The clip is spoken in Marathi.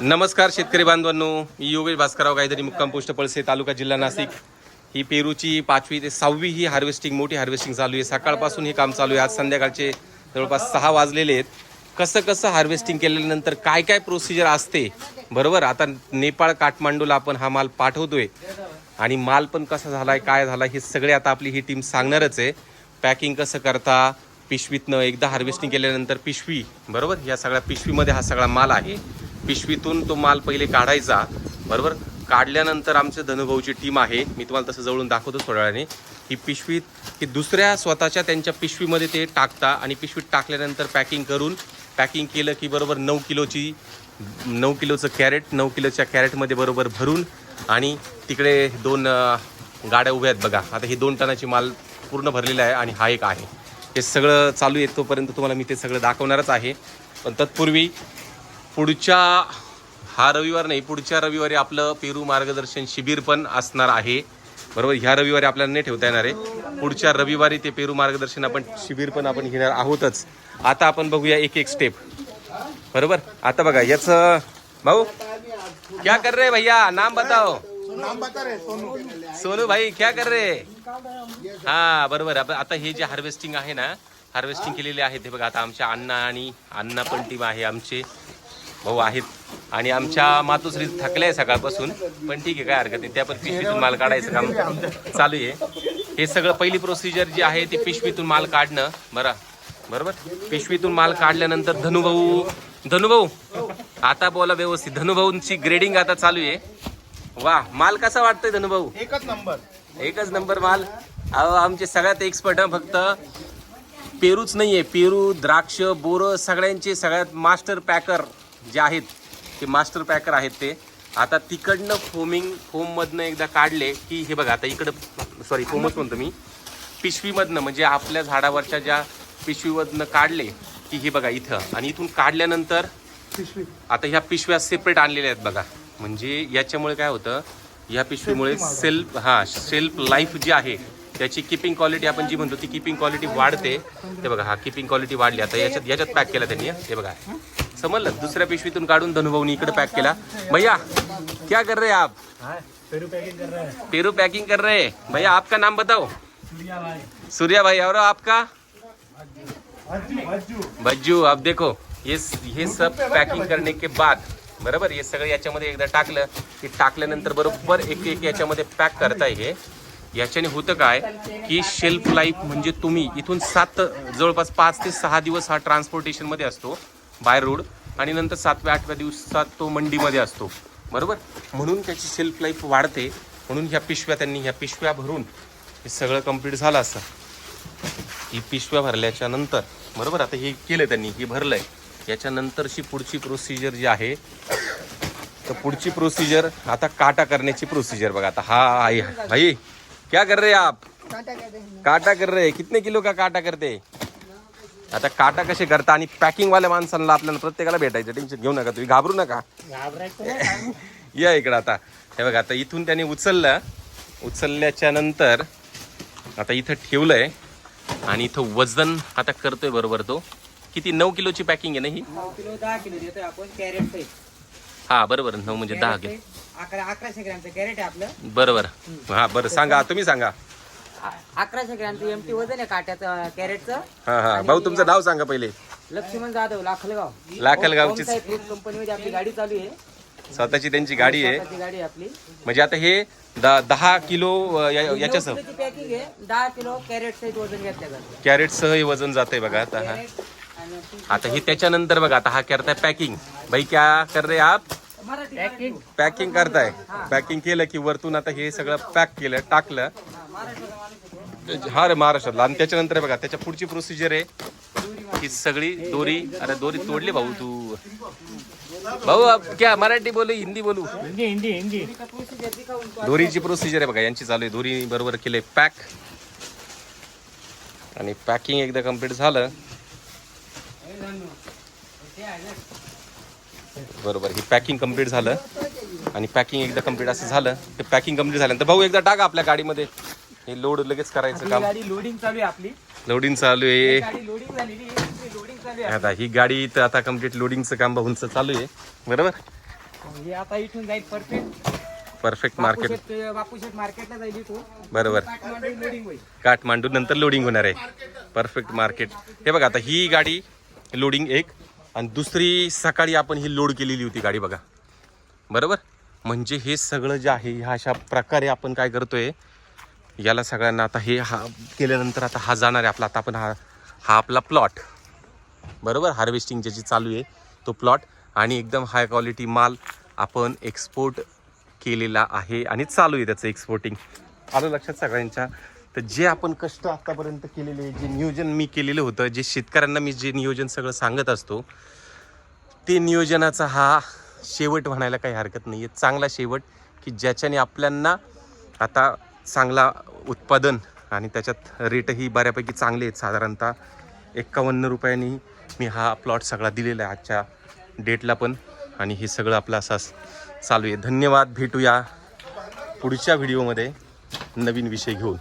नमस्कार शेतकरी बांधवांनो मी योगेश भास्करराव काहीतरी मुक्काम पोस्ट पळसे तालुका जिल्हा नाशिक. ही पेरूची पाचवी ते सहावी ही हार्वेस्टिंग मोठी हार्वेस्टिंग चालू आहे. सकाळपासून हे काम चालू आहे. आज संध्याकाळचे जवळपास सहा वाजलेले आहेत. कसं कसं हार्वेस्टिंग केल्यानंतर काय काय प्रोसिजर असते? बरोबर? आता नेपाळ काठमांडूला आपण हा माल पाठवतोय. आणि माल पण कसा झाला आहे काय झाला हे सगळे आता आपली ही टीम सांगणारच आहे. पॅकिंग कसं करता? पिशवीतनं एकदा हार्वेस्टिंग केल्यानंतर पिशवी बरोबर? या सगळ्या पिशवीमध्ये हा सगळा माल आहे. पिशवीतून तो माल पहिले काढायचा बरोबर? काढल्यानंतर आमच्या धनुभाऊची टीम आहे. मी तुम्हाला तसं जवळून दाखवतो थोड्या वेळाने. ही पिशवीत की दुसऱ्या स्वतःच्या त्यांच्या पिशवीमध्ये ते टाकता आणि पिशवीत टाकल्यानंतर पॅकिंग करून पॅकिंग केलं की बरोबर नऊ किलोची नऊ किलोचं कॅरेट नऊ किलोच्या कॅरेटमध्ये बरोबर भरून आणि तिकडे दोन गाड्या उभ्या आहेत बघा. आता ही दोन टनाची माल पूर्ण भरलेला आहे आणि हा एक आहे. हे सगळं चालू आहे तोपर्यंत तुम्हाला मी ते सगळं दाखवणारच आहे. पण तत्पूर्वी पुढच्या हा रविवार नाही पुढच्या रविवारी आपलं पेरू मार्गदर्शन शिबिर पण असणार आहे. बरोबर? ह्या रविवारी आपल्याला नाही ठेवता येणार आहे. पुढच्या रविवारी ते पेरू मार्गदर्शन आपण शिबिर पण आपण घेणार आहोतच. आता आपण बघूया एक एक स्टेप बरोबर? आता बघा याचं भाऊ क्या कर रहे भैया? नाम बताओ. नाम बता रहे सोनू। सोनू भाई क्या कर रहे? हा बरोबर. आता आता हे जे हार्वेस्टिंग आहे ना हार्वेस्टिंग केलेले आहे ते बघा आता आमच्या अण्णा आणि अण्णा पण टीम आहे आमचे भाऊ आहेत. आणि आमच्या मातोश्री थकल्या आहे सकाळपासून पण ठीक आहे काय हरकत नाही. त्या पण पिशवीतून माल काढायचं काम चालू आहे. हे सगळं पहिली प्रोसिजर जी आहे ती पिशवीतून माल काढणं. बरं बरोबर? पिशवीतून माल काढल्यानंतर धनुभाऊ धनुभाऊ? आता बोला व्यवस्थित. धनुभाऊंची ग्रेडिंग आता चालू आहे. वा माल कसा वाटतोय धनुभाऊ एकच नंबर. एकच नंबर माल? अहो आमचे सगळ्यात एक्सपर्ट फक्त. पेरूच नाहीये पेरू द्राक्ष बोरं सगळ्यांचे सगळ्यात मास्टर पॅकर जे आहेत ते मास्टर पॅकर आहेत ते. आता तिकडनं फोमिंग फोममधनं एकदा काढले की हे बघा आता इकडं सॉरी फोमच म्हणतो मी. पिशवीमधनं म्हणजे आपल्या झाडावरच्या ज्या पिशवीमधनं काढले की हे बघा इथं. आणि इथून काढल्यानंतर आता ह्या पिशव्या सेपरेट आणलेल्या आहेत बघा. म्हणजे याच्यामुळे काय होतं या पिशवीमुळे सेल्फ हा सेल्फ लाईफ जी आहे त्याची किपिंग क्वालिटी आपण जी म्हणतो ती किपिंग क्वालिटी वाढते. ते बघा हा किपिंग क्वालिटी वाढली. आता याच्यात याच्यात पॅक केला त्यांनी हे बघा. समजलं? दुसऱ्या पिशवीतून काढून धनुभाऊनी इकडे पॅक केला. भैया क्या कर रहे आप? पेरू पैकिंग कर रहे हैं. भैया आपका नाम बताओ. सूर्या भाई. और आपका? बज्जू अब देखो ये हे सब पॅकिंग करने के बाद बरोबर? हे सगळं याच्यामध्ये एकदा टाकलं. की टाकल्यानंतर बरोबर एक एक याच्यामध्ये पॅक करताय हे. याच्याने होतं काय की शेल्फ लाईफ म्हणजे तुम्ही इथून सात जवळपास पाच ते सहा दिवस हा ट्रान्सपोर्टेशनमध्ये असतो बाय रोड आणि नंतर सातव्या आठव्या दिवसात तो मंडीमध्ये असतो. बरोबर? म्हणून त्याची शेल्फ लाईफ वाढते. म्हणून ह्या पिशव्या त्यांनी ह्या पिशव्या भरून हे सगळं कंप्लीट झालं असं. ही पिशव्या भरल्याच्या नंतर. बरोबर? आता हे केलं त्यांनी हे भरलं आहे याच्यानंतरची पुढची प्रोसिजर जी आहे तर पुढची प्रोसिजर आता काटा करण्याची प्रोसिजर बघा आता. हा आहे भाई क्या कर रहे आप? काटा कर रहे कितने किलो का काटा करते? आता काटा कसे करता? आणि पॅकिंग वाल्या माणसांना आपल्याला प्रत्येकाला भेटायचं. टेन्शन घेऊ नका तुम्ही. घाबरू नका. या इकडं आता. हे बघा आता इथून त्याने उचललं. उचलल्याच्या नंतर आता इथं ठेवलंय. आणि इथं वजन आता करतोय बरोबर तो. किती? नऊ किलोची पॅकिंग आहे ना ही? नऊ किलो दहा किलो देतोय आपण. कॅरेट सहित हा बरोबर. नऊ म्हणजे दहा किलो. अकरा अकराशे ग्रॅमचं कॅरेट आहे आपलं. बरोबर. हा बरं. सांगा तुम्ही सांगा. अकराशे ग्रॅमचं एमटी वजन आहे काट्याचं कॅरेटचं हा हा. भाऊ तुमचं नाव सांगा पहिले. लक्ष्मण जाधव लाखलगाव. लाखलगावचीच. फ्रूट कंपनीमध्ये आपली गाडी चालू आहे. स्वतःची त्यांची गाडी आहे. स्वतःची गाडी आहे आपली. म्हणजे आता हे द- दहा किलो अं, या- याच्यासह. पॅकिंग आहे. दहा किलो कॅरेट सहित वजन घेतलं जातं. कॅरेटसह हे वजन जाते बघा आता हा. कॅरेट आता हे त्याच्यानंतर बघा आता हा करताय पॅकिंग भाई क्या कर रे आप? पॅकिंग पॅकिंग करताय. पॅकिंग केलं की वरतून आता हे सगळं पॅक केलं टाकलं. हा रे महाराष्ट्रातला. आणि त्याच्यानंतर बघा त्याच्या पुढची प्रोसिजर आहे. ही सगळी दोरी अरे दोरी तोडली भाऊ तू. भाऊ क्या मराठी बोलू हिंदी बोलू? दोरीची प्रोसिजर आहे बघा यांची चालू आहे. दोरी बरोबर केले पॅक आणि पॅकिंग एकदा कंप्लीट झालं. बरोबर ही पॅकिंग कंप्लीट झालं. आणि पॅकिंग एकदा कंप्लीट असं झालं. ते पॅकिंग कंप्लीट झाल्यानंतर भाऊ एकदा टाका आपल्या गाडीमध्ये. हे लोड लगेच करायचं काम. गाडी लोडिंग चालू आहे आपली. लोडिंग चालू आहे. गाडी लोडिंग झालेली आहे लोडिंग चालू आहे आता ही गाडी तर आता कंप्लीट लोडिंगचं काम बहुंच चालू आहे. बरोबर? हे आता इथून जाईल परफेक्ट परफेक्ट मार्केट मार्केटला जाईल बरोबर. काठमांडू लोडिंग होईल. काठमांडू नंतर लोडिंग होणार आहे. परफेक्ट मार्केट हे बघा आता ही गाडी लोडिंग एक. आणि दुसरी सकाळी आपण ही लोड केलेली होती गाडी बघा. बरोबर? म्हणजे हे सगळं जे आहे ह्या अशा प्रकारे आपण काय करतोय याला सगळ्यांना आता हे हा केल्यानंतर आता हा जाणार आहे आपला. आता आपण हा हा आपला प्लॉट बरोबर? हार्वेस्टिंग ज्याची चालू आहे तो प्लॉट आणि एकदम हाय क्वालिटी माल आपण एक्सपोर्ट केलेला आहे आणि चालू आहे त्याचं एक्सपोर्टिंग आलं लक्षात सगळ्यांच्या? तर जे आपण कष्ट आतापर्यंत केलेले जे नियोजन मी केलेलं होतं जे शेतकऱ्यांना मी जे नियोजन सगळं सांगत असतो ते नियोजनाचा हा शेवट म्हणायला काही हरकत नाही. आहे चांगला शेवट की ज्याच्याने आपल्यांना आता चांगला उत्पादन आणि त्याच्यात रेटही बऱ्यापैकी चांगले आहेत. साधारणतः एक्कावन्न रुपयांनी मी हा प्लॉट सगळा दिलेला आहे आजच्या डेटला पण. आणि हे सगळं आपलं असा चालू आहे. धन्यवाद. भेटूया पुढच्या व्हिडिओमध्ये नवीन विषय घेऊन.